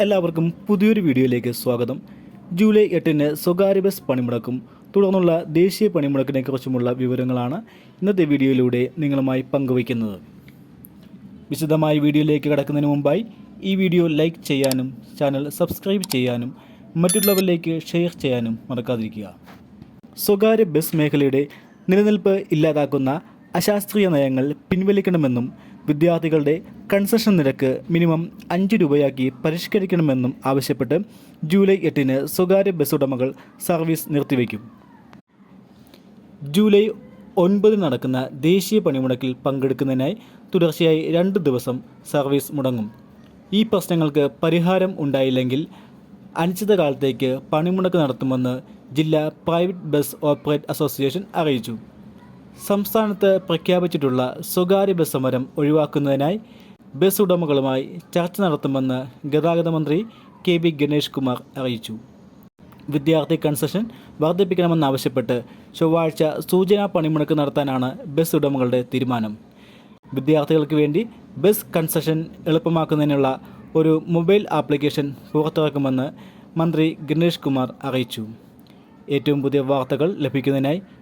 എല്ലാവർക്കും പുതിയൊരു വീഡിയോയിലേക്ക് സ്വാഗതം. ജൂലൈ എട്ടിന് സ്വകാര്യ ബസ് പണിമുടക്കും. തുടർന്നുള്ള ദേശീയ പണിമുടക്കിനെ കുറിച്ചുമുള്ള വിവരങ്ങളാണ് ഇന്നത്തെ വീഡിയോയിലൂടെ നിങ്ങളുമായി പങ്കുവയ്ക്കുന്നത്. വിശദമായ വീഡിയോയിലേക്ക് കടക്കുന്നതിന് മുമ്പായി ഈ വീഡിയോ ലൈക്ക് ചെയ്യാനും ചാനൽ സബ്സ്ക്രൈബ് ചെയ്യാനും മറ്റുള്ളവരിലേക്ക് ഷെയർ ചെയ്യാനും മറക്കാതിരിക്കുക. സ്വകാര്യ ബസ് മേഖലയുടെ നിലനിൽപ്പ് ഇല്ലാതാക്കുന്ന അശാസ്ത്രീയ നയങ്ങൾ പിൻവലിക്കണമെന്നും വിദ്യാർത്ഥികളുടെ കൺസെഷൻ നിരക്ക് മിനിമം അഞ്ച് രൂപയാക്കി പരിഷ്കരിക്കണമെന്നും ആവശ്യപ്പെട്ട് ജൂലൈ എട്ടിന് സ്വകാര്യ ബസ് ഉടമകൾ സർവീസ് നിർത്തിവെക്കും ജൂലൈ ഒൻപതിന് നടക്കുന്ന ദേശീയ പണിമുടക്കിൽ പങ്കെടുക്കുന്നതിനായി തുടർച്ചയായി രണ്ട് ദിവസം സർവീസ് മുടങ്ങും. ഈ പ്രശ്നങ്ങൾക്ക് പരിഹാരം ഉണ്ടായില്ലെങ്കിൽ അനിശ്ചിതകാലത്തേക്ക് പണിമുടക്ക് നടത്തുമെന്ന് ജില്ലാ പ്രൈവറ്റ് ബസ് ഓപ്പറേറ്റ് അസോസിയേഷൻ അറിയിച്ചു. സംസ്ഥാനത്ത് പ്രഖ്യാപിച്ചിട്ടുള്ള സ്വകാര്യ ബസ് സമരം ഒഴിവാക്കുന്നതിനായി ബസ് ഉടമകളുമായി ചർച്ച നടത്തുമെന്ന് ഗതാഗത മന്ത്രി കെ ബി ഗണേഷ് കുമാർ അറിയിച്ചു. വിദ്യാർത്ഥി കൺസെഷൻ വർദ്ധിപ്പിക്കണമെന്നാവശ്യപ്പെട്ട് ചൊവ്വാഴ്ച സൂചനാ പണിമുടക്ക് നടത്താനാണ് ബസ് ഉടമകളുടെ തീരുമാനം. വിദ്യാർത്ഥികൾക്ക് വേണ്ടി ബസ് കൺസെഷൻ എളുപ്പമാക്കുന്നതിനുള്ള ഒരു മൊബൈൽ ആപ്ലിക്കേഷൻ പുറത്തിറക്കുമെന്ന് മന്ത്രി ഗണേഷ് കുമാർ അറിയിച്ചു. ഏറ്റവും പുതിയ വാർത്തകൾ ലഭിക്കുന്നതിനായി